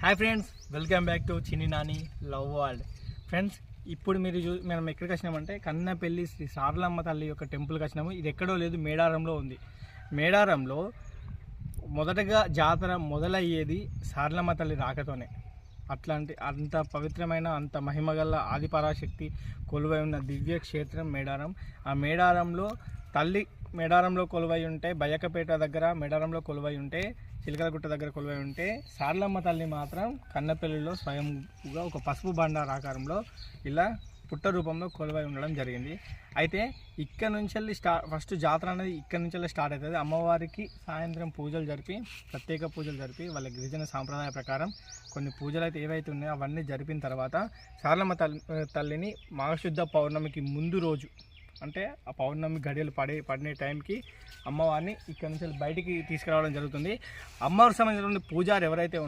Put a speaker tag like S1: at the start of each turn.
S1: Hi friends welcome back to Chinni Nani love world. Friends ఇప్పుడు మీరు చూ మనం ఎక్కడికి వచ్చినామంటే కన్నపల్లి శ్రీ సారలమ్మ తల్లి యొక్క టెంపుల్కి వచ్చినాము. ఇది ఎక్కడో లేదు మేడారంలో ఉంది. మేడారంలో మొదటగా జాతర మొదలయ్యేది సారలమ్మ తల్లి రాకతోనే. అట్లాంటి అంత పవిత్రమైన అంత మహిమగల ఆదిపరాశక్తి కొలువై ఉన్న దివ్య క్షేత్రం మేడారం. ఆ మేడారంలో తల్లి మెడారంలో కొలువై ఉంటే బయ్యకపేట దగ్గర మెడారంలో కొలువై ఉంటే చిలకలగుట్ట దగ్గర కొలువై ఉంటే సార్లమ్మ తల్లి మాత్రం కన్నపల్లిలో స్వయంగా ఒక పసుపు బండార ఆకారంలో ఇలా పుట్ట రూపంలో కొలువై ఉండడం జరిగింది. అయితే ఇక్కడ నుంచి వెళ్ళి స్టా ఫస్ట్ జాతర అనేది ఇక్కడ నుంచి వెళ్ళి స్టార్ట్ అవుతుంది. అమ్మవారికి సాయంత్రం పూజలు జరిపి ప్రత్యేక పూజలు జరిపి వాళ్ళ గిరిజన సాంప్రదాయ ప్రకారం కొన్ని పూజలు అయితే ఏవైతే ఉన్నాయో అవన్నీ జరిపిన తర్వాత సారలమ్మ తల్లి తల్లిని మాఘశుద్ధ పౌర్ణమికి ముందు రోజు అంటే ఆ పౌర్ణమి గడియలు పడే పడిన టైంకి అమ్మవారిని ఇక్కడ నుంచి బయటికి తీసుకురావడం జరుగుతుంది. అమ్మవారికి సంబంధించిన పూజారు ఎవరైతే